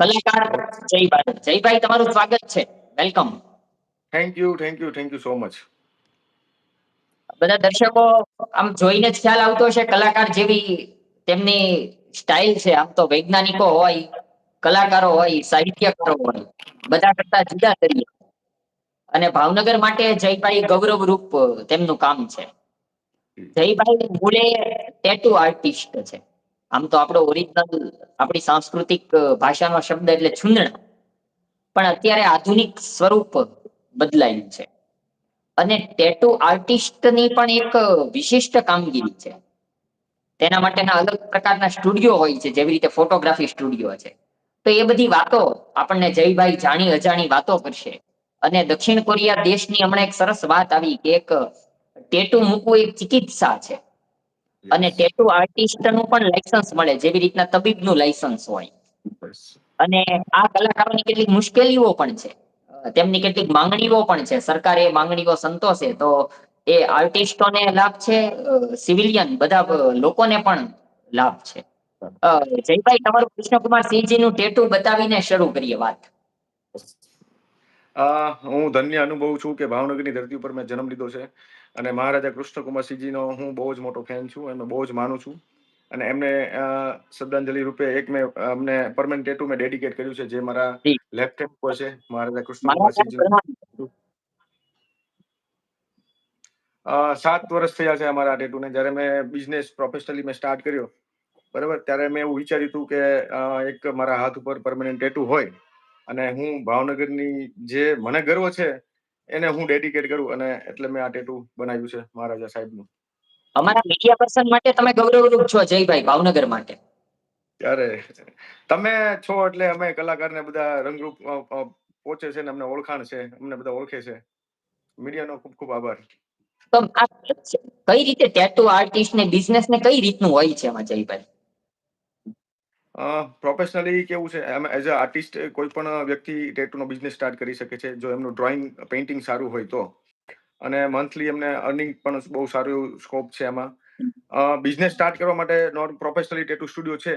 કલાકાર જયભાઈ. જયભાઈ તમારું સ્વાગત છે. Welcome thank you thank you thank you so much બધા દર્શકો આમ જોઈને જ ખ્યાલ આવતો હશે કલાકાર જેવી તેમની સ્ટાઇલ છે. આમ તો વૈજ્ઞાનિકો હોય કલાકારો હોય સાહિત્યકારો હોય બધા કરતા જુદા તરીકે અને ભાવનગર માટે જયભાઈ ગૌરવ રૂપ તેમનું કામ છે. જયભાઈ મૂળે ટેટુ આર્ટિસ્ટ છે. આમ તો આપણો ઓરિજિનલ આપણી સાંસ્કૃતિક ભાષાનો શબ્દ એટલે છુંદણા. પણ અત્યારે આધુનિક સ્વરૂપ બદલાયું છે. અને ટેટુ આર્ટિસ્ટની પણ એક વિશિષ્ટ કામગીરી છે. તેના માટેના અલગ પ્રકારના સ્ટુડિયો હોય છે, જેવી રીતે ફોટોગ્રાફી સ્ટુડિયો છે. તો એ બધી વાતો આપણને જયભાઈ જાણી અજાણી વાતો કરશે. અને દક્ષિણ કોરિયા દેશની હમણાં એક સરસ વાત આવી કે એક ટેટુ મૂકવું એક ચિકિત્સા છે. અને ટેટુ આર્ટિસ્ટનું પણ લાયસન્સ મળે જેવી રીતના તબીબનું લાયસન્સ હોય. અને આ કલાકારોની કેટલીક મુશ્કેલીઓ પણ છે. તેમની કેટલીક માંગણીઓ પણ છે. સરકાર એ માંગણીઓ સંતોષે તો એ આર્ટિસ્ટોને લાભ છે સિવિલિયન બધા લોકોને પણ લાભ છે. જયભાઈ તમારું કૃષ્ણકુમાર સિંહજી નું ટેટુ બતાવીને શરૂ કરીએ વાત. આ હું ધન્ય અનુભવું છું કે ભાવનગરની ધરતી ઉપર મેં જન્મ લીધો છે અને મહારાજા કૃષ્ણકુમારસિંહજીનો હું બહુ જ મોટો ફેન છું એમને બહુ જ માનું છું. અને એમને શ્રદ્ધાંજલિ રૂપે એક મેં અમને પરમેન્ટ ટેટુ મેં ડેડિકેટ કર્યું છે જે મારા લેફ્ટ હેન્ડ પર છે મહારાજા કૃષ્ણકુમારસિંહજી. સાત વર્ષ થયા છે અમારા ટેટુને જ્યારે મેં બિઝનેસ પ્રોફેશનલી મેં સ્ટાર્ટ કર્યો. બરાબર? ત્યારે મેં એવું વિચાર્યું હતું કે એક મારા હાથ ઉપર પરમેનન્ટ ટેટુ હોય. અને હું ભાવનગરની જે મને ગર્વ છે એને હું ડેડિકેટ કરું અને એટલે મેં આ ટેટુ બનાવ્યું છે મહારાજા સાહેબનું. અમારા મીડિયા પર્સન માટે તમે ગૌરવરૂપ છો જયભાઈ ભાવનગર માટે. ત્યારે તમે છો એટલે અમે કલાકારને બધા રંગરૂપ પહોંચે છે ને અમને ઓળખાણ છે અમને બધા ઓળખે છે. મીડિયાનો ખૂબ ખૂબ આભાર. તો આ કઈ રીતે ટેટુ આર્ટિસ્ટ ને બિઝનેસ ને કઈ રીતનું હોય છે એમાં જયભાઈ? પ્રોફેશનલી કેવું છે? એમ એઝ અ આર્ટિસ્ટ કોઈ પણ વ્યક્તિ ટેટુનો બિઝનેસ સ્ટાર્ટ કરી શકે છે, જો એમનું ડ્રોઈંગ પેઇન્ટિંગ સારું હોય તો. અને મંથલી એમને અર્નિંગ પણ બહુ સારું સ્કોપ છે એમાં. બિઝનેસ સ્ટાર્ટ કરવા માટે નોર્મ પ્રોફેશનલી ટેટુ સ્ટુડિયો છે.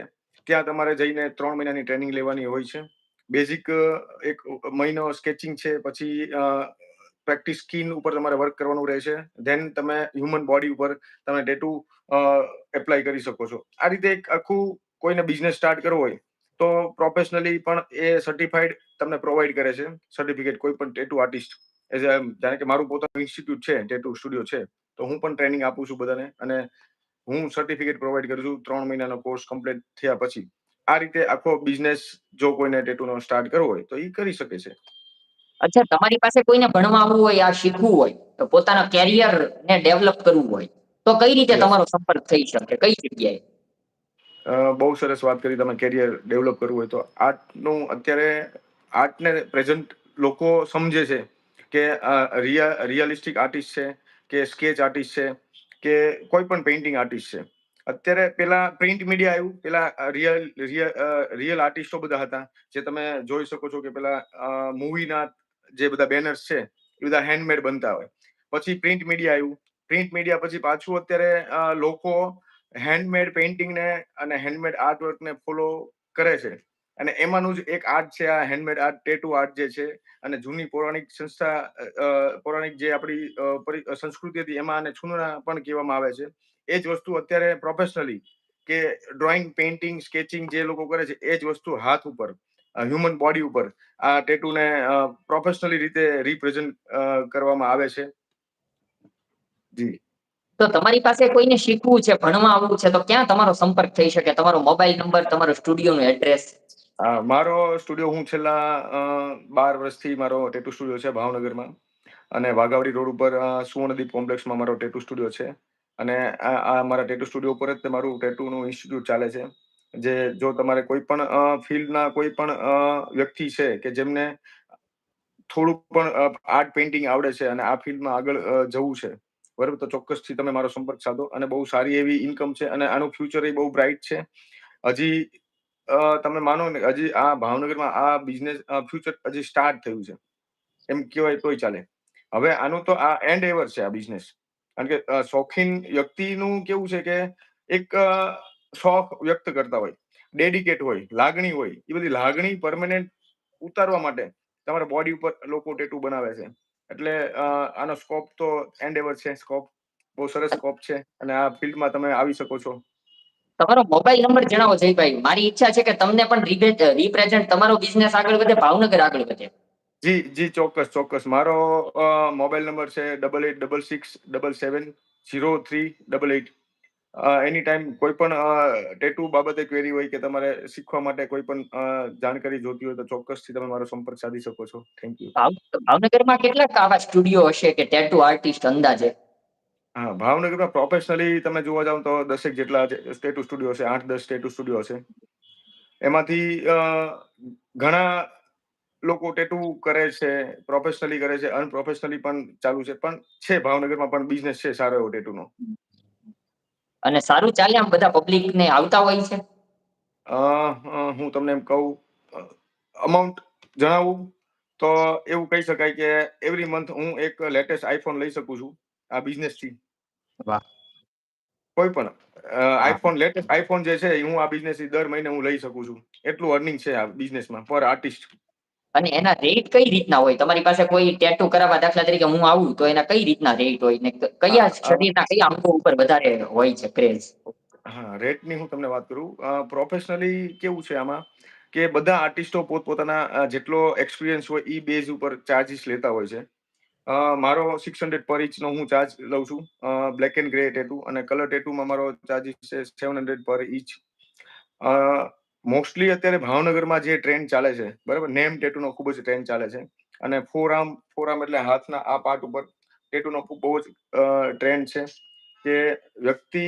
ત્યાં તમારે જઈને ત્રણ મહિનાની ટ્રેનિંગ લેવાની હોય છે. બેઝિક એક મહિનો સ્કેચિંગ છે, પછી પ્રેક્ટિસ સ્કિન ઉપર તમારે વર્ક કરવાનું રહેશે. ધેન તમે હ્યુમન બોડી ઉપર તમે ટેટુ એપ્લાય કરી શકો છો. આ રીતે એક આખું કોઈને બિઝનેસ સ્ટાર્ટ કરવો હોય તો પ્રોફેશનલી પણ એ સર્ટિફાઈડ તમને પ્રોવાઈડ કરે છે. સર્ટિફિકેટ કોઈ પણ ટેટુ આર્ટિસ્ટ એઝ જાણે કે મારું પોતાનું ઇન્સ્ટિટ્યૂટ છે ટેટુ સ્ટુડિયો છે તો હું પણ ટ્રેનિંગ આપું છું બધાને અને હું સર્ટિફિકેટ પ્રોવાઈડ કરું છું ત્રણ મહિનાનો કોર્સ કમ્પ્લીટ થયા પછી. આ રીતે આખો બિઝનેસ જો કોઈને ટેટુનો સ્ટાર્ટ કરવો હોય તો એ કરી શકે છે. અચ્છા તમારી પાસે કોઈને ભણવા આવવું હોય આ શીખવું હોય તો પોતાના કેરિયર ને ડેવલપ કરવું હોય તો કઈ રીતે તમારો સંપર્ક થઈ શકે? કઈ જગ્યાએ? બહુ સરસ વાત કરી તમે કેરિયર ડેવલપ કરવું હોય તો. આર્ટનું અત્યારે, આર્ટને પ્રેઝન્ટ લોકો સમજે છે કે રિયા રિયલિસ્ટિક આર્ટિસ્ટ છે, કે સ્કેચ આર્ટિસ્ટ છે, કે કોઈ પણ પેઇન્ટિંગ આર્ટિસ્ટ છે. અત્યારે પેલા પ્રિન્ટ મીડિયા આવ્યું પેલા રિયલ રિયલ આર્ટિસ્ટો બધા હતા. જે તમે જોઈ શકો છો કે પેલા મૂવીના જે બધા બેનર્સ છે, એ બધા હેન્ડમેડ બનતા હોય. પછી પ્રિન્ટ મીડિયા આવ્યું પ્રિન્ટ મીડિયા પછી પાછું અત્યારે લોકો હેન્ડમેડ પેઇન્ટિંગને અને હેન્ડમેડ આર્ટ વર્ક ફોલો કરે છે. અને એમાંનું જ એક આર્ટ છે આ હેન્ડમેડ આર્ટ ટેટુ આર્ટ જે છે અને જૂની પૌરાણિક સંસ્થા પૌરાણિક જે આપણી સંસ્કૃતિ હતી એમાં આને છુનરા પણ કહેવામાં આવે છે. એ જ વસ્તુ અત્યારે પ્રોફેશનલી કે ડ્રોઈંગ પેઇન્ટિંગ સ્કેચિંગ જે લોકો કરે છે એ જ વસ્તુ હાથ ઉપર હ્યુમન બોડી ઉપર આ ટેટુને પ્રોફેશનલી રીતે રિપ્રેઝન્ટ કરવામાં આવે છે. જી. તો તમારી પાસે કોઈને શીખવું છે, ભણવા આવવું છે, તો ક્યાં તમારો સંપર્ક થઈ શકે? તમારો મોબાઈલ નંબર, તમારો સ્ટુડિયો નું એડ્રેસ મારો સ્ટુડિયો હું છેલ્લા બાર વર્ષથી મારો ટેટુ સ્ટુડિયો છે ભાવનગરમાં. અને વાઘાવડી રોડ ઉપર સુવર્ણદીપ કોમ્પ્લેક્સમાં મારો ટેટુ સ્ટુડિયો છે. અને આ મારા ટેટુ સ્ટુડિયો ઉપર જ મારું ટેટુનું ઇન્સ્ટિટ્યૂટ ચાલે છે. જે, જો તમારે કોઈ પણ ફિલ્ડના કોઈ પણ વ્યક્તિ છે કે જેમને થોડુંક પણ આર્ટ પેઇન્ટિંગ આવડે છે અને આ ફિલ્ડમાં આગળ જવું છે બરાબર? તો ચોક્કસથી તમે મારો સંપર્ક સાધો અને બહુ સારી એવી ઇન્કમ છે અને આનું ફ્યુચર એ બહુ બ્રાઇટ છે. હજી તમે માનો ને, હજી આ ભાવનગરમાં આ બિઝનેસ ફ્યુચર હજી સ્ટાર્ટ થયું છે. એમ કહેવાય તોય ચાલે. હવે આનું તો આ એન્ડ એવર છે આ બિઝનેસ કારણ કે શોખીન વ્યક્તિનું કેવું છે કે એક શોખ વ્યક્ત કરતા હોય ડેડિકેટ હોય, લાગણી હોય, એ બધી લાગણી પરમેનન્ટ ઉતારવા માટે તમારા બોડી ઉપર લોકો ટેટુ બનાવે છે. એટલે આનો સ્કોપ તો એન્ડેવર છે. સ્કોપ બહુ સરસ સ્કોપ છે અને આ ફિલ્ડમાં તમે આવી શકો છો. તમારો મોબાઈલ નંબર જણાવો જયભાઈ. મારી ઈચ્છા છે કે તમને પણ રિપ્રેઝન્ટ તમારો બિઝનેસ આગળ વધે ભાવનગર આગળ વધે. જી જી ચોક્કસ ચોક્કસ. મારો મોબાઈલ નંબર છે double eight double six double seven zero three double eight any time કોઈ પણ ટેટુ બાબતે ક્વેરી હોય કે તમારે શીખવા માટે કોઈ પણ જાણકારી જોતી હોય તો ચોક્કસથી તમે મારો સંપર્ક સાધી શકો છો. થેન્ક યુ ભાવનગરમાં કેટલા આવા સ્ટુડિયો હશે કે ટેટુ આર્ટિસ્ટ અંદાજે? હા ભાવનગરમાં પ્રોફેશનલી તમે જોવા જાવ તો દસેક જેટલા સ્ટેટુ સ્ટુડિયો છે આઠ દસ સ્ટેટુ સ્ટુડિયો છે એમાંથી ઘણા લોકો ટેટુ કરે છે પ્રોફેશનલી કરે છે અનપ્રોફેશનલી પણ ચાલુ છે પણ છે ભાવનગરમાં પણ બિઝનેસ છે સારો એવો ટેટુનો અને સારું ચાલે આમ બધા પબ્લિક ને આવતા હોય છે? હું તમને એમ કહું અમાઉન્ટ જણાવું તો એવું કહી શકાય કે એવરી મંથ હું એક લેટેસ્ટ આઈફોન લઈ શકું છું આ બિઝનેસથી. વાહ. કોઈ પણ આઈફોન લેટેસ્ટ આઈફોન જે છે હું આ બિઝનેસથી દર મહિને હું લઈ શકું છું. એટલું અર્નિંગ છે આ બિઝનેસમાં પર આર્ટિસ્ટ અને એના રેટ કઈ રીતના હોય? તમારી પાસે કોઈ ટેટુ કરાવવા દાખલા તરીકે હું આવું તો એના કઈ રીતના રેટ હોય ને કયા. શરીરના કયા અંગો ઉપર વધારે હોય છે ક્રેઝ હા રેટની હું તમને વાત કરું. પ્રોફેશનલી કેવું છે આમાં? કે બધા આર્ટિસ્ટો પોતપોતાના જેટલો એક્સપિરિયન્સ હોય એ બેઝ ઉપર ચાર્જીસ લેતા હોય છે. મારો સિક્સ હંડ્રેડ પર ઇંચનો હું ચાર્જ લઉં છું. બ્લેક એન્ડ ગ્રે ટેટુ અને કલર ટેટુમાં મારો ચાર્જીસ છે સેવન હંડ્રેડ પર ઇચ મોસ્ટલી અત્યારે ભાવનગરમાં જે ટ્રેન્ડ ચાલે છે બરાબર? નેમ ટેટુનો ખૂબ જ ટ્રેન્ડ ચાલે છે. અને ફોરામ ફોરામ એટલે હાથના આ પાર્ટ ઉપર ટેટુનો બહુ જ ટ્રેન્ડ છે કે વ્યક્તિ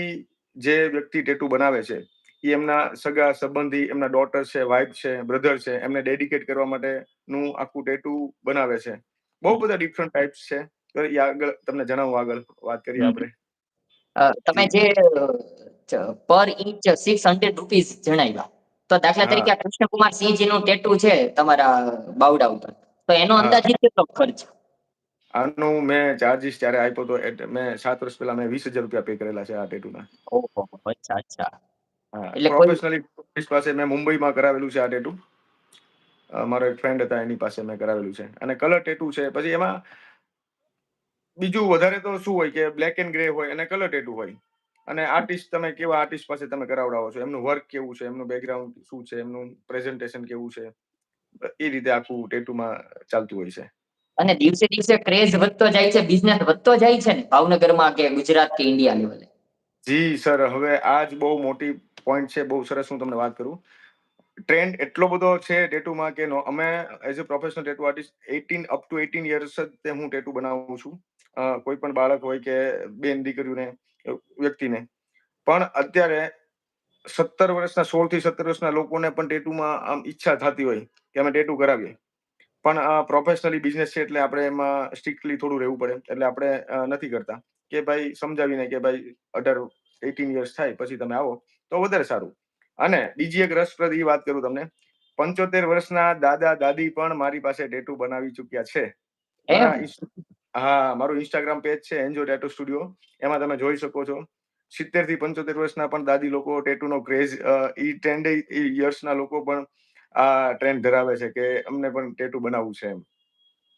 જે વ્યક્તિ ટેટુ બનાવે છે એ એમના સગા સંબંધી એમના ડોટર છે વાઇફ છે બ્રધર છે એમને ડેડિકેટ કરવા માટેનું આખું ટેટુ બનાવે છે. બહુ બધા ડિફરન્ટ ટાઈપ્સ છે. એ આગળ તમને જણાવું આગળ વાત કરીએ આપણે. તમે જે પર ઇંચ સિક્સ હંડ્રેડ રૂપીઝ જણાવ્યા. તો દાખલા તરીકે આ કૃષ્ણકુમાર સિંહજી નું ટેટુ છે તમારા બાવડા ઉપર. તો એનો અંદાજિત કેટલો ખર્ચ? આનો મેં ચાર્જીસ ત્યારે આપ્યો તો મેં સાત વર્ષ પહેલા મેં વીસ હજાર રૂપિયા પે કરેલા છે આ ટેટુના ઓહો અચ્છા અચ્છા. એટલે પ્રોફેશનલી પાસે મેં મુંબઈમાં કરાવેલું છે આ ટેટુ મારો એક ફ્રેન્ડ હતા એની પાસે મેં કરાવેલું છે. અને કલર ટેટુ છે. પછી એમાં બીજું વધારે તો શું હોય કે બ્લેક એન્ડ ગ્રે હોય અને કલર ટેટુ હોય. અને આર્ટિસ્ટ તમે કેવા આર્ટિસ્ટ પાસે તમે કરાવડાવો છો? એમનું વર્ક કેવું છે? એમનું બેકગ્રાઉન્ડ શું છે? એમનું પ્રેઝન્ટેશન કેવું છે? એ રીતે આખું ટેટુમાં ચાલતું હોય છે. અને દિવસે દિવસે ક્રેઝ વધતો જાય છે બિઝનેસ વધતો જાય છે ને? ભાવનગરમાં કે ગુજરાત કે ઇન્ડિયા લેવલે જી સર હવે આ જ બહુ મોટી પોઈન્ટ છે બહુ સરસ હું તમને વાત કરું. ટ્રેન્ડ એટલો બધો છે ટેટુમાં કે અમે as a professional tattoo artist eighteen up to eighteen years જ હું ટેટુ બનાવું છું. કોઈ પણ બાળક હોય કે બેન દીકરીઓને વ્યક્તિને. પણ અત્યારે સત્તર વર્ષના સોળથી સત્તર વર્ષના લોકોને પણ ટેટુમાં આમ ઈચ્છા થતી હોય કે અમે ટેટુ કરાવીએ. પણ પ્રોફેશનલી બિઝનેસ છે એટલે આપણે એમાં સ્ટ્રિક્ટલી થોડું રહેવું પડે. એટલે આપણે નથી કરતા કે ભાઈ સમજાવીને કે ભાઈ અઢાર એટીન યર્સ થાય પછી તમે આવો તો વધારે સારું. અને બીજી એક રસપ્રદ એ વાત કરું તમને. પંચોતેર વર્ષના દાદા દાદી પણ મારી પાસે ટેટુ બનાવી ચુક્યા છે. હા મારું ઇન્સ્ટાગ્રામ પેજ છે એન્જો ટેટુ સ્ટુડિયો એમાં તમે જોઈ શકો છો. સિત્તેરથી પંચોતેર વર્ષના પણ દાદી લોકો ટેટુ નો ક્રેઝ ઈ ટ્રેન્ડ યર્સ ના લોકો પણ આ ટ્રેન્ડ ધરાવે છે કે અમને પણ ટેટુ બનાવવું છે એમ.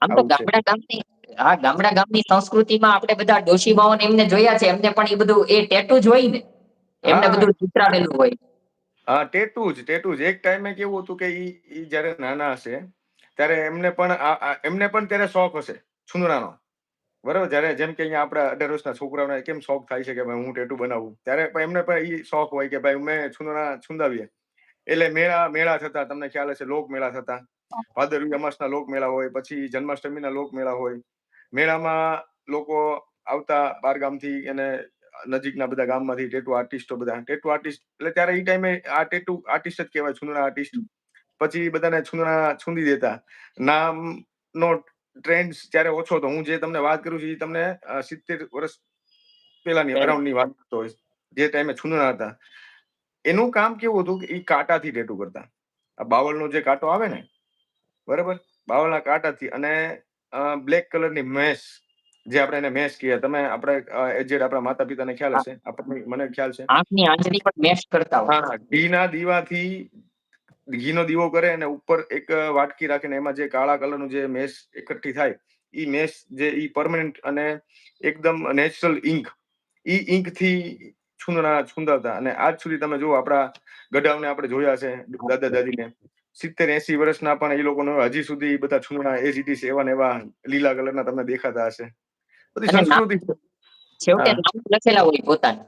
આમ તો ગામડા ગામની હા ગામડા ગામની સંસ્કૃતિમાં આપણે બધા ડોશીમાઓને એમને જોયા છે એમને પણ એ બધું એ ટેટુ જ હોય ને એમને. બધું ચિતરાવેલું હોય. હા ટેટુ જ ટેટુ જ. એક ટાઈમે કેવું હતું કે ઈ જ્યારે નાના હશે ત્યારે એમને પણ એમને પણ ત્યારે શોખ હશે છુંદડાનો. બરાબર? જ્યારે જેમ કે અહીંયા આપણા અઢાર વર્ષના છોકરાઓને કેમ શોખ થાય છે કે ભાઈ હું ટેટુ બનાવું? ત્યારે એમને પણ એ શોખ હોય કે ભાઈ મેં છુંદડા છુંદાવીએ. એટલે મેળા મેળા થતા, તમને ખ્યાલ હશે લોક મેળા થતા ભાદરવી અમાસના લોક મેળા હોય, પછી જન્માષ્ટમીના લોક મેળા હોય. મેળામાં લોકો આવતા બાર ગામથી અને નજીકના બધા ગામમાંથી ટેટુ આર્ટિસ્ટો બધા. ટેટુ આર્ટિસ્ટ એટલે ત્યારે એ ટાઈમે આ ટેટુ આર્ટિસ્ટ જ કહેવાય છુંદડા આર્ટિસ્ટ પછી બધાને છુંદડા છુંદી દેતા. નામ નો ટ્રેન્ડ ત્યારે ઓછો હતો. હું જે તમને વાત કરું છું એ તમને સિત્તેર વર્ષ પેલાની પહેલા. અરાઉન્ડની વાત કરતો જે ટાઈમે છુંદડા હતા. એનું કામ કેવું હતું કે એ કાંટાથી ટેટુ કરતા. આ બાવળનો જે કાંટો આવે ને બરાબર? બાવળના કાંટાથી અને બ્લેક કલરની મેશ જે આપણે એને મેશ કહીએ. તમે આપણે એજેડ આપણા માતા પિતાને ખ્યાલ હશે? આપણને મને ખ્યાલ છે. આંખની આંજળી પણ મેશ કરતા હોય. હા ઘીના દીવાથી ઘીનો દીવો કરે અને ઉપર એક વાટકી રાખીને એમાં જે કાળા કલરનું જે મેશ એકઠી થાય એ મેશ જે ઈ પરમનન્ટ અને એકદમ નેચરલ ઇંક ઈ ઇંકથી છુંદડા છુંદાતા અને આજ સુધી તમે જો આપણા ગઢાવને આપણે જોયા છે દાદા દાદીને. સિત્તેર એસી વર્ષના પણ એ લોકોને હજી સુધી બધા છુંદડા એ જીટી એવા ને એવા લીલા કલરના તમને દેખાતા હશે. બધી સંસ્કૃતિ છે. છેવટે લખેલા હોય પોતાના.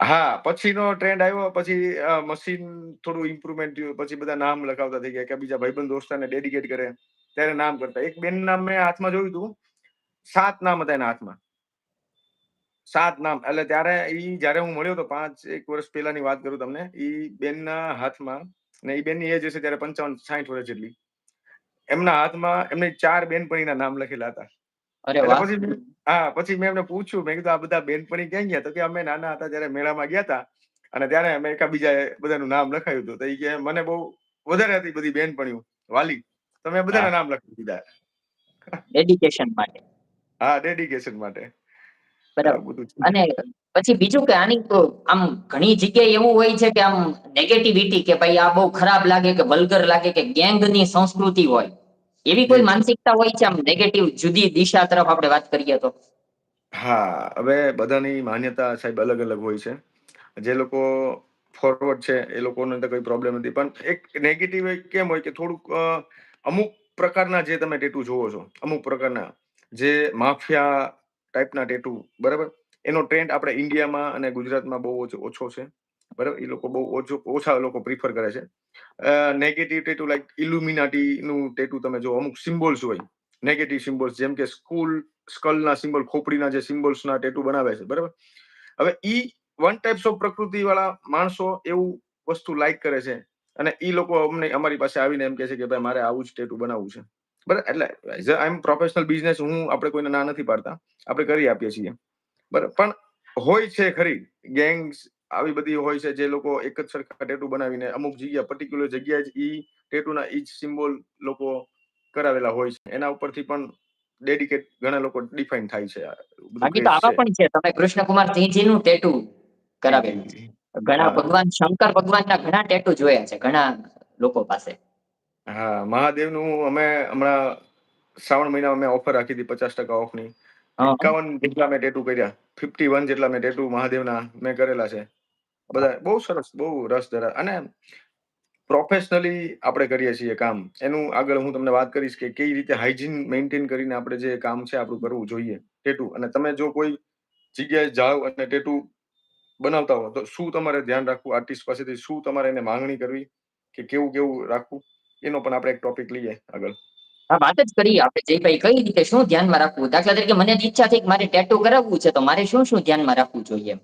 હા, પછીનો ટ્રેન્ડ આવ્યો, પછી મશીન થોડું ઇમ્પ્રુવમેન્ટ થયું, પછી બધા નામ લખાવતા થઈ ગયા કે બીજા ભાઈબંધ દોસ્તાને ડેડિકેટ કરે. ત્યારે નામ કરતા. એક બેન નામ મેં હાથમાં જોયું હતું. સાત નામ હતા એના હાથમાં. સાત નામ. એટલે ત્યારે એ જ્યારે હું મળ્યો હતો પાંચ, એક વર્ષ પહેલાની વાત કરું તમને, ઈ બેનના હાથમાં ને એ બેનની એજ હશે ત્યારે પંચાવન સાઠ વર્ષ જેટલી. એમના હાથમાં, એમને ચાર બેનપણીના નામ લખેલા હતા. અરે પછી હા પછી મેં એમને પૂછ્યું મેં કીધું આ બધા બેનપણી ક્યાં ગયા? તો કે અમે નાના હતા ત્યારે મેળામાં ગયા હતા. અને ત્યારે અમે એકાબીજા બધાનું નામ લખાયું હતું. તો કે મને બહુ વધારે હતી બધી બેનપણીઓ. વાલી તો મેં બધાના નામ લખી દીધા. ડેડિકેશન માટે. હા ડેડિકેશન માટે. બરાબર. અને પછી બીજું કે આની તો આમ ઘણી જગ્યાએ એવું હોય છે કે આમ નેગેટિવિટી કે ભાઈ આ બહુ ખરાબ લાગે કે વલ્ગર લાગે કે ગેંગની સંસ્કૃતિ હોય. એવી કોઈ માનસિકતા હોય છે આમ નેગેટિવ જુદી દિશા તરફ આપણે વાત કરીએ તો? હા હવે બધાની માન્યતા સાહેબ અલગ અલગ હોય છે. જે લોકો ફોરવર્ડ છે એ લોકોને તો કોઈ પ્રોબ્લેમ નથી. પણ એક નેગેટિવ કેમ હોય કે થોડુંક અમુક પ્રકારના જે તમે ટેટુ જોવો છો અમુક પ્રકારના જે માફિયા ટાઈપના ટેટુ બરાબર? એનો ટ્રેન્ડ આપણે ઇન્ડિયામાં અને ગુજરાતમાં બહુ ઓછો ઓછો છે. બરાબર? એ લોકો બહુ ઓછો, ઓછા લોકો પ્રિફર કરે છે. નેગેટિવ ટેટુ લાઈક ઇલ્યુમિનાટી નું ટેટુ તમે જો અમુક સિમ્બોલ્સ હોય. નેગેટિવ સિમ્બોલ્સ જેમ કે સ્કૂલ સ્કલના સિમ્બોલ ખોપડીના જે સિમ્બોલ્સના ટેટુ બનાવે છે, બરાબર? હવે ઈ વન ટાઈપ્સ ઓફ પ્રકૃતિ વાળા માણસો એવું વસ્તુ લાઈક કરે છે અને ઈ લોકો અમને, અમારી પાસે આવીને એમ કહે છે કે, ભાઈ, મારે આવું જ ટેટુ બનાવવું છે. બરાબર? એટલે as I am professional business હું આપણે કોઈને ના નથી પાડતા. આપણે કરી આપીએ છીએ. બરાબર? પણ હોય છે ખરી. ગેંગ્સ આવી બધી હોય છે જે લોકો એક જ સરખા ટેટુ બનાવીને અમુક જગ્યા પર્ટિક્યુલર જગ્યાએ જ ઈ ટેટુના ઈ જ સિમ્બોલ લોકો કરાવેલા હોય છે. એના ઉપરથી પણ ડેડિકેટ ઘણા લોકો ડિફાઇન થાય છે બાકી તો આવા પણ છે. તમે કૃષ્ણકુમાર સિંહજી નું ટેટુ કરાવેલું ઘણા ભગવાન શંકર ભગવાનના ઘણા ટેટુ જોયા છે ઘણા લોકો પાસે. હા મહાદેવનું અમે હમણાં શ્રાવણ મહિનામાં મેં ઓફર રાખી હતી પચાસ ટકા ઓફની. એકાવન જેટલા મેં ટેટુ કર્યા. ફિફ્ટી વન જેટલા મેં ટેટુ મહાદેવના મેં કરેલા છે. બધા બહુ સરસ, બહુ રસ ધરા અને પ્રોફેશનલી આપણે કરીએ છીએ કામ. એનું આગળ હું તમને વાત કરીશ કે કઈ રીતે હાઇજીન મેન્ટેન કરીને આપણે જે કામ છે આપણું કરવું જોઈએ. ટેટુ, અને તમે જો કોઈ જગ્યાએ જાઓ અને ટેટુ બનાવતા હો, તો શું તમારે ધ્યાન રાખવું? આર્ટિસ્ટ પાસેથી શું તમારે એને માંગણી કરવી? કે કેવું કેવું રાખવું? એનો પણ આપણે એક ટોપિક લઈએ આગળ. હા, વાત જ કરીએ આપણે જયભાઈ કઈ રીતે શું ધ્યાનમાં રાખવું? દાખલા તરીકે મને ઈચ્છા છે કે મારે ટેટુ કરાવવું છે, તો મારે શું શું ધ્યાનમાં રાખવું જોઈએ?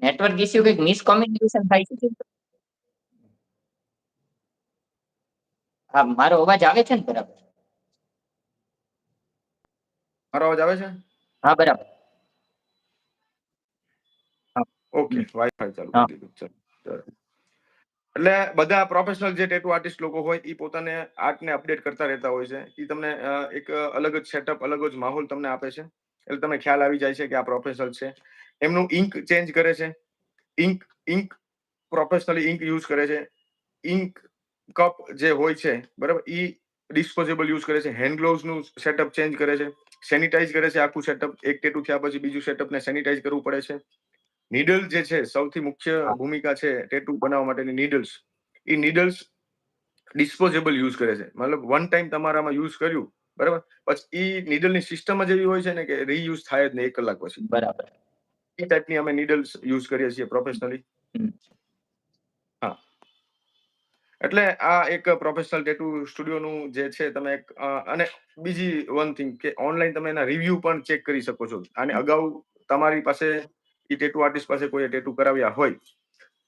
નેટવર્ક ઇશ્યુ કે મિસકોમ્યુનિકેશન થાય છે હા મારો અવાજ આવે છે ને બરાબર? મારો અવાજ આવે છે? હા બરાબર. ઓકે વાઈફાઈ ચાલુ. કરી દીધું. ચાલો. એટલે બધા પ્રોફેશનલ જે ટેટુ આર્ટિસ્ટ લોકો હોય એ પોતાને આર્ટને અપડેટ કરતા રહેતા હોય છે. એ તમને એક અલગ જ સેટઅપ અલગ જ માહોલ તમને આપે છે. એટલે તમને ખ્યાલ આવી જાય છે કે આ પ્રોફેશનલ છે. એમનું ઇંક ચેન્જ કરે છે. Ink ink professionally ink use કરે છે. ઇંક કપ જે હોય છે, બરાબર એ ડિસ્પોઝેબલ યુઝ કરે છે. હેન્ડ ગ્લોવ્સનું સેટઅપ ચેન્જ કરે છે. સેનિટાઈઝ કરે છે આખું સેટઅપ એક ટેટુ થયા પછી બીજું સેટઅપને સેનિટાઈઝ કરવું પડે છે. નીડલ જે છે, સૌથી મુખ્ય ભૂમિકા છે ટેટુ બનાવવા માટેની નીડલ્સ એ નીડલ્સ ડિસ્પોઝેબલ યુઝ કરે છે. મતલબ વન ટાઈમ તમારામાં યુઝ કર્યું, બરાબર? પછી ઈ નીડલની સિસ્ટમ જ એવી હોય છે ને કે રીયુઝ થાય જ નહીં એક કલાક પછી. બરાબર. એ ટાઈપની અમે નીડલ્સ યુઝ કરીએ છીએ પ્રોફેશનલી હા. એટલે આ એક પ્રોફેશનલ ટેટુ સ્ટુડિયોનું જે છે તમે એક અને બીજી વન થિંગ કે ઓનલાઈન તમે એના રિવ્યુ પણ ચેક કરી શકો છો. અને અગાઉ તમારી પાસે એ ટેટુ આર્ટિસ્ટ પાસે કોઈ ટેટુ કરાવ્યા હોય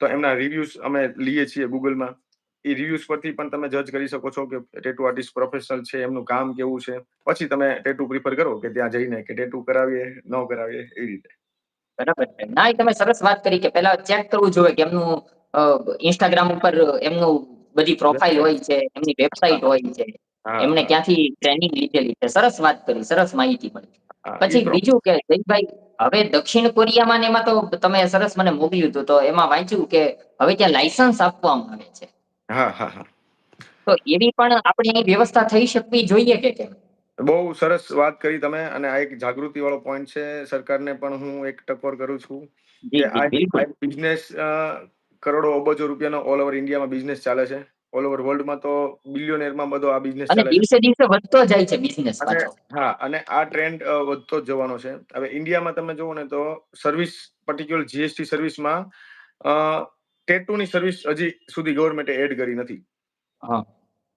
તો એમના રિવ્યુઝ અમે લઈએ છીએ ગૂગલમાં. એ રિવ્યુઝ પરથી પણ તમે જજ કરી શકો છો કે ટેટુ આર્ટિસ્ટ પ્રોફેશનલ છે એમનું કામ કેવું છે. પછી તમે ટેટુ પ્રિફર કરો કે ત્યાં જઈને કે ટેટુ કરાવીએ ન કરાવીએ એ રીતે. બરાબર છે. ના એ તમે સરસ વાત કરી કે પેલા ચેક કરવું જોઈએ કે એમનું ઇન્સ્ટાગ્રામ ઉપર એમનું બધી પ્રોફાઇલ હોય છે એમની વેબસાઇટ હોય છે. એમને ક્યાંથી ટ્રેનિંગ લીધેલી છે. સરસ વાત કરી સરસ માહિતી મળી. પછી બીજું કે જયભાઈ હવે દક્ષિણ કોરિયામાં એમાં તો તમે સરસ મને મોકલ્યું હતું તો એમાં વાંચ્યું કે હવે ત્યાં લાયસન્સ આપવામાં આવે છે. તો એવી પણ આપણે અહીં વ્યવસ્થા થઈ શકવી જોઈએ કે કેમ? બહુ સરસ વાત કરી તમે અને આ એક જાગૃતિ વાળો પોઈન્ટ છે. સરકારને પણ હું એક ટકોર કરું છું કે આ બિઝનેસ કરોડો અબજો રૂપિયાનો ઓલ ઓવર ઇન્ડિયામાં બિઝનેસ ચાલે છે. ઓલ ઓવર વર્લ્ડમાં તો બિલિયોનેરમાં બધો આ બિઝનેસ ચાલે છે. દિવસે દિવસે વધતો જાય છે બિઝનેસ અને હા અને આ ટ્રેન્ડ વધતો જ જવાનો છે. હવે ઇન્ડિયામાં તમે જુઓ ને તો સર્વિસ પર્ટિક્યુલર જીએસટી સર્વિસમાં ટેટુની સર્વિસ હજી સુધી ગવર્મેન્ટે એડ કરી નથી. હા.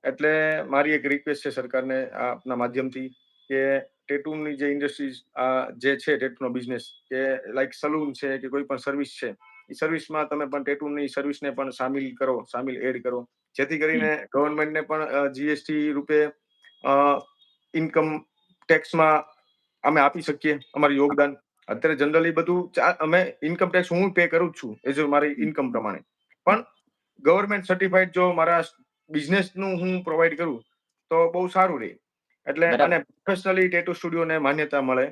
એટલે મારી એક રિક્વેસ્ટ છે સરકારને આ આપના માધ્યમથી કે ટેટુની જે ઇન્ડસ્ટ્રીઝ આ જે છે ટેટુનો બિઝનેસ કે લાઈક સલૂન છે કે કોઈ પણ સર્વિસ છે એ સર્વિસમાં તમે પણ ટેટુની સર્વિસને પણ સામેલ કરો સામેલ એડ કરો. જેથી કરીને ગવર્મેન્ટને પણ જીએસટી રૂપે ઇન્કમ ટેક્સમાં અમે આપી શકીએ અમારું યોગદાન. અત્યારે જનરલી બધું ચા- અમે ઇન્કમ ટેક્સ હું પે કરું જ છું એઝ મારી ઇન્કમ પ્રમાણે. પણ ગવર્મેન્ટ સર્ટિફાઈડ જો મારા બિઝનેસનું હું પ્રોવાઈડ કરું તો બહુ સારું રહે એટલે. અને પ્રોફેશનલી ટેટુ સ્ટુડિયોને માન્યતા મળે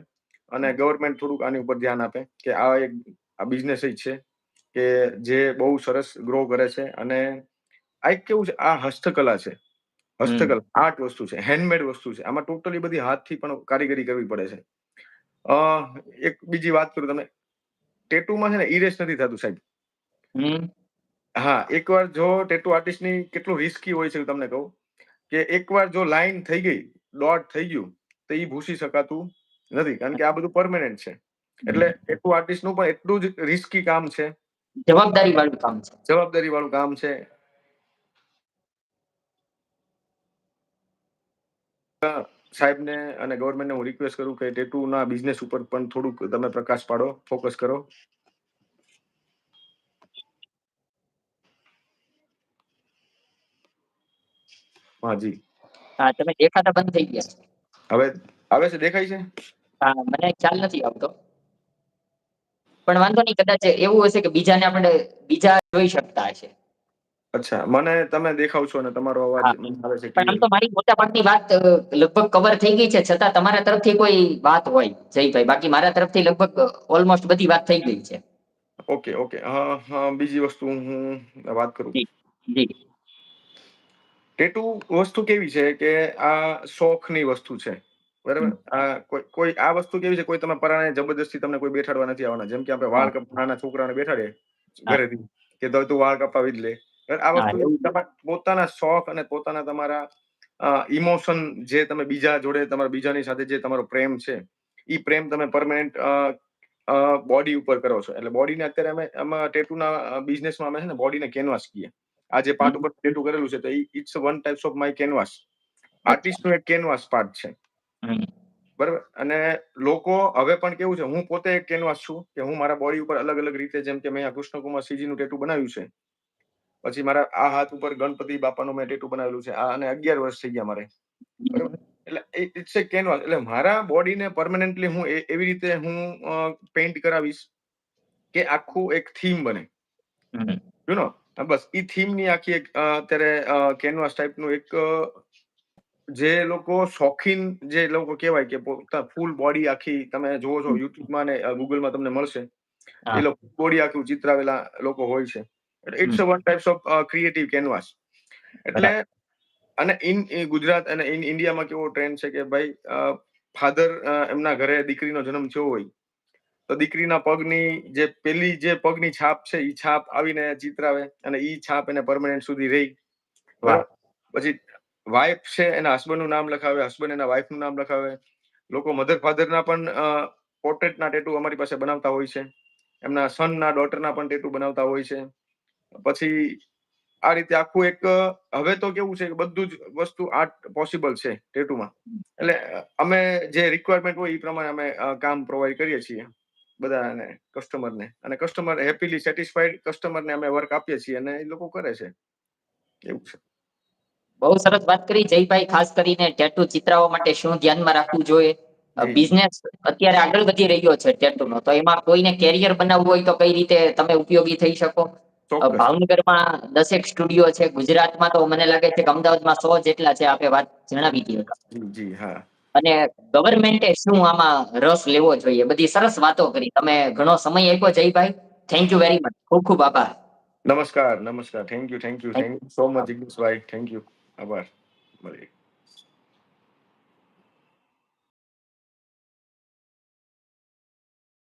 અને ગવર્મેન્ટ થોડુંક આની ઉપર ધ્યાન આપે કે આ એક આ બિઝનેસ જ છે કે જે બહુ સરસ ગ્રો કરે છે અને આ એક કેવું છે આ હસ્તકલા છે. હસ્તકલા આર્ટ વસ્તુ છે હેન્ડમેડ વસ્તુ છે. આમાં ટોટલી બધી હાથથી પણ કારીગરી કરવી પડે છે. અ એક બીજી વાત કરું તમે ટેટુમાં છે ને ઇરેસ નથી થતું સાહેબ. હા એકવાર જો ટેટુ આર્ટિસ્ટની કેટલું રિસ્કી હોય છે તમને કહું કે એકવાર જો લાઈન થઈ ગઈ ડોટ થઈ ગયું તો એ ભૂસી શકાતું નથી. કારણ કે આ બધું પરમેનન્ટ છે. એટલે ટેટુ આર્ટિસ્ટનું પણ એટલું જ રિસ્કી કામ છે. જવાબદારી વાળું કામ છે. જવાબદારી વાળું કામ છે. સાહેબને અને ગવર્મેન્ટને હું રિક્વેસ્ટ કરું કે ટેટુ ના બિઝનેસ ઉપર પણ થોડુંક તમે પ્રકાશ પાડો ફોકસ કરો. હા જી. હા તમે દેખાતા બંધ થઈ ગયા. હવે આવે છે દેખાય છે? હા મને ખ્યાલ નથી આવતો. પણ વાંધો નહીં કદાચ એવું હશે કે બીજાને આપણે બીજા જોઈ શકતા હશે. અચ્છા મને તમે દેખાવ છો અને તમારો અવાજ આવે છે પણ આમ તો મારી મોટા ભાગની વાત લગભગ કવર થઈ ગઈ છે. છતાં તમારા તરફથી કોઈ વાત હોય જયભાઈ. બાકી મારા તરફથી લગભગ ઓલમોસ્ટ બધી વાત થઈ ગઈ છે. Okay okay. હા હા બીજી વસ્તુ હું વાત કરું. જી. જી. ટેટુ વસ્તુ કેવી છે કે આ શોખની વસ્તુ છે? બરાબર? આ કોઈ કોઈ આ વસ્તુ કેવી છે? કોઈ તમે પરાણે જબરદસ્તી તમને કોઈ બેઠાડવા નથી આવવાના. જેમ કે આપણે વાળ કપ નાના છોકરાને બેઠાડે હા. ઘરેથી કે તો તું વાળ કપાવી જ લે. આ વસ્તુ પોતાના શોખ અને પોતાના તમારા ઇમોશન જે તમે બીજા જોડે તમારા બીજાની સાથે જે તમારો પ્રેમ છે એ પ્રેમ તમે પરમાનન્ટ બોડી ઉપર કરો છો. એટલે બોડીને અત્યારે અમે આમાં ટેટુના બિઝનેસમાં અમે છે ને બોડીને કેનવાસ કહીએ આ જે પાર્ટ ઉપર ટેટુ કરેલું છે તો it's one types of my canvas આર્ટિસ્ટનું એક કેનવાસ પાર્ટ છે. બરાબર? અને લોકો હવે પણ કેવું છે હું પોતે એક કેનવાસ છું કે હું મારા બોડી ઉપર અલગ અલગ રીતે જેમ કે મેં કૃષ્ણકુમાર સીજી નું ટેટુ બનાવ્યું છે. પછી મારા આ હાથ ઉપર ગણપતિ બાપાનું મેં ટેટુ બનાવેલું છે આ અને અગિયાર વર્ષ થઈ ગયા મારે. બરાબર? એટલે ઇટ્સ એ કેનવાસ એટલે મારા બોડીને પરમનન્ટલી હું એવી રીતે હું પેઇન્ટ કરાવીશ કે આખું એક થીમ બને. યુ નો બસ. ઈ થીમની આખી એક અત્યારે કેનવાસ ટાઈપનું એક જે લોકો શોખીન જે લોકો કહેવાય કે ફૂલ બોડી આખી તમે જોવો છો યુટ્યુબમાં ને ગૂગલમાં તમને મળશે. એ લોકો બોડી આખું ચિતરાવેલા લોકો હોય છે. It's a one types of creative canvas એટલે અને ઇન ગુજરાત અને ઇન ઇન્ડિયામાં કેવો ટ્રેન્ડ છે કે ભાઈ ફાધર એમના ઘરે દીકરીનો જન્મ થયો હોય તો દીકરીના પગની જે પેલી જે પગની છાપ છે એ છાપ આવીને ચિતરાવે અને એ છાપ એને પરમનન્ટ સુધી રહી. પછી વાઇફ છે એના હસબન્ડનું નામ લખાવે હસબન્ડ એના વાઇફનું નામ લખાવે. લોકો મધર ફાધર ના પણ પોર્ટ્રેટના ટેટુ અમારી પાસે બનાવતા હોય છે. એમના સન ના ડોટર ના પણ ટેટુ બનાવતા હોય છે. પછી આ રીતે આખું એક હવે તો કેવું છે કે બધું જ વસ્તુ આર્ટ પોસિબલ છે ટેટુમાં એટલે અમે જે રિક્વાયરમેન્ટ હોય એ પ્રમાણે અમે કામ પ્રોવાઈડ કરીએ છીએ. બધાને કસ્ટમરને અને કસ્ટમર હેપીલી સેટિસ્ફાઈડ કસ્ટમરને અમે વર્ક આપીએ છીએ અને એ લોકો કરે છે. એવું છે. બહુ સરસ વાત કરી જયભાઈ ખાસ કરીને ટેટુ ચિતરાવવા માટે શું ધ્યાનમાં રાખવું જોઈએ? બિઝનેસ અત્યારે આગળ વધી રહ્યો છે ટેટુ નો. તો એમાં કોઈને કેરિયર બનાવવું હોય તો કઈ રીતે તમે ઉપયોગી થઈ શકો? ભાવનગરમાં દસેક સ્ટુડિયો છે. ગુજરાતમાં તો મને લાગે છે કે અમદાવાદમાં સો જેટલા છે આપે વાત જણાવી દીધી. જી હા. અને ગવર્મેન્ટે શું આમાં રસ લેવો જોઈએ? બધી સરસ વાતો કરી. તમે ઘણો સમય આપ્યો Jaybhai thank you very much ખૂબ ખૂબ આભાર. નમસ્કાર નમસ્કાર. Thank you thank you thank you so much જિગ્નેશભાઈ થેન્ક યુ આભાર. મળીએ.